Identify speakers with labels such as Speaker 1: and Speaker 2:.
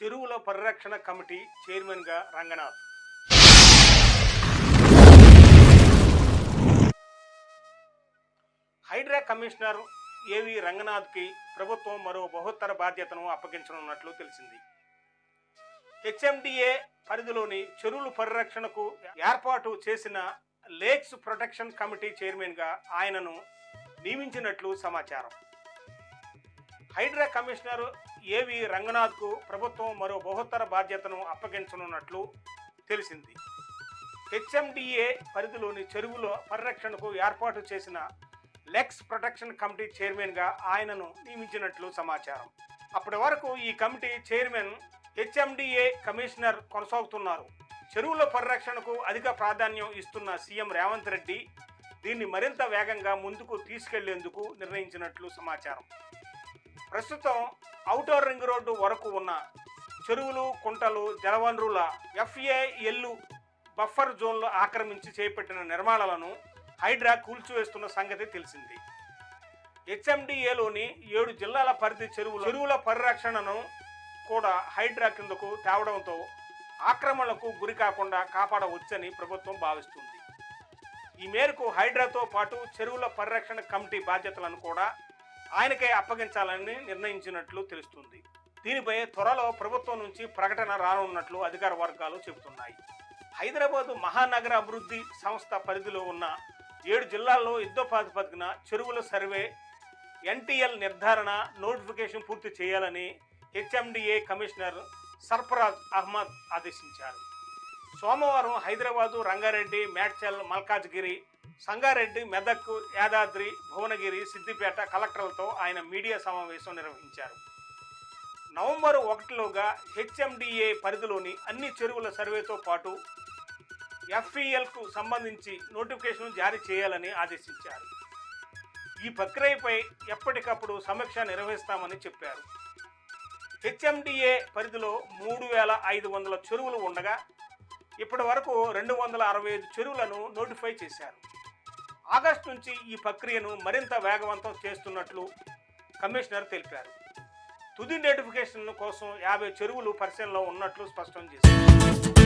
Speaker 1: చెరువుల పరిరక్షణ కమిటీ చైర్మన్గా రంగనాథ్. హైడ్రా కమిషనర్ ఏవి రంగనాథ్కి ప్రభుత్వం మరో బహుత్తర బాధ్యతను అప్పగించనున్నట్లు తెలిసింది. హెచ్ఎండిఏ పరిధిలోని చెరువుల పరిరక్షణకు ఏర్పాటు చేసిన లేక్స్ ప్రొటెక్షన్ కమిటీ చైర్మన్గా ఆయనను నియమించినట్లు సమాచారం. హైడ్రా కమిషనర్ ఏవి రంగనాథ్కు ప్రభుత్వం మరో బహుత్తర బాధ్యతను అప్పగించనున్నట్లు తెలిసింది. హెచ్ఎండిఏ పరిధిలోని చెరువుల పరిరక్షణకు ఏర్పాటు చేసిన లెక్స్ ప్రొటెక్షన్ కమిటీ చైర్మన్గా ఆయనను నియమించినట్లు సమాచారం. అప్పటి వరకు ఈ కమిటీ చైర్మన్ హెచ్ఎండిఏ కమిషనర్ కొనసాగుతున్నారు. చెరువుల పరిరక్షణకు అధిక ప్రాధాన్యం ఇస్తున్న సీఎం రేవంత్ రెడ్డి దీన్ని మరింత వేగంగా ముందుకు తీసుకెళ్ళేందుకు నిర్ణయించినట్లు సమాచారం. ప్రస్తుతం ఔటర్ రింగ్ రోడ్డు వరకు ఉన్న చెరువులు కుంటలు జలవనరుల ఎఫ్ఏఎల్లు బఫర్ జోన్లు ఆక్రమించి చేపట్టిన నిర్మాణాలను హైడ్రా కూల్చివేస్తున్న సంగతి తెలిసింది. హెచ్ఎండిఏలోని ఏడు జిల్లాల పరిధి చెరువులు చెరువుల పరిరక్షణను కూడా హైడ్రా కిందకు తేవడంతో ఆక్రమణలకు గురి కాకుండా కాపాడవచ్చని ప్రభుత్వం భావిస్తుంది. ఈ మేరకు హైడ్రాతో పాటు చెరువుల పరిరక్షణ కమిటీ బాధ్యతలను కూడా ఆయనకే అప్పగించాలని నిర్ణయించినట్లు తెలుస్తుంది. దీనిపై త్వరలో ప్రభుత్వం నుంచి ప్రకటన రానున్నట్లు అధికార వర్గాలు చెబుతున్నాయి. హైదరాబాదు మహానగర అభివృద్ధి సంస్థ పరిధిలో ఉన్న ఏడు జిల్లాల్లో యుద్ధ చెరువుల సర్వే ఎన్టీఎల్ నిర్ధారణ నోటిఫికేషన్ పూర్తి చేయాలని హెచ్ఎండిఏ కమిషనర్ సర్ఫరాజ్ అహ్మద్ ఆదేశించారు. సోమవారం హైదరాబాదు రంగారెడ్డి మేడ్చల్ మల్కాజ్గిరి సంగారెడ్డి మెదక్ యాదాద్రి భువనగిరి సిద్దిపేట కలెక్టర్లతో ఆయన మీడియా సమావేశం నిర్వహించారు. నవంబర్ ఒకటిలోగా హెచ్ఎండిఏ పరిధిలోని అన్ని చెరువుల సర్వేతో పాటు ఎఫ్ఈఎల్కు సంబంధించి నోటిఫికేషన్ జారీ చేయాలని ఆదేశించారు. ఈ ప్రక్రియపై ఎప్పటికప్పుడు సమీక్ష నిర్వహిస్తామని చెప్పారు. హెచ్ఎండిఏ పరిధిలో మూడు వేల ఐదు వందల చెరువులు ఉండగా ఇప్పటి వరకు రెండు వందల అరవై ఐదు చెరువులను నోటిఫై చేశారు. ఆగస్టు నుంచి ఈ ప్రక్రియను మరింత వేగవంతం చేస్తున్నట్లు కమిషనర్ తెలిపారు. తుది నోటిఫికేషన్ కోసం యాభై చెరువులు పరిశీలనలో ఉన్నట్లు స్పష్టం చేశారు.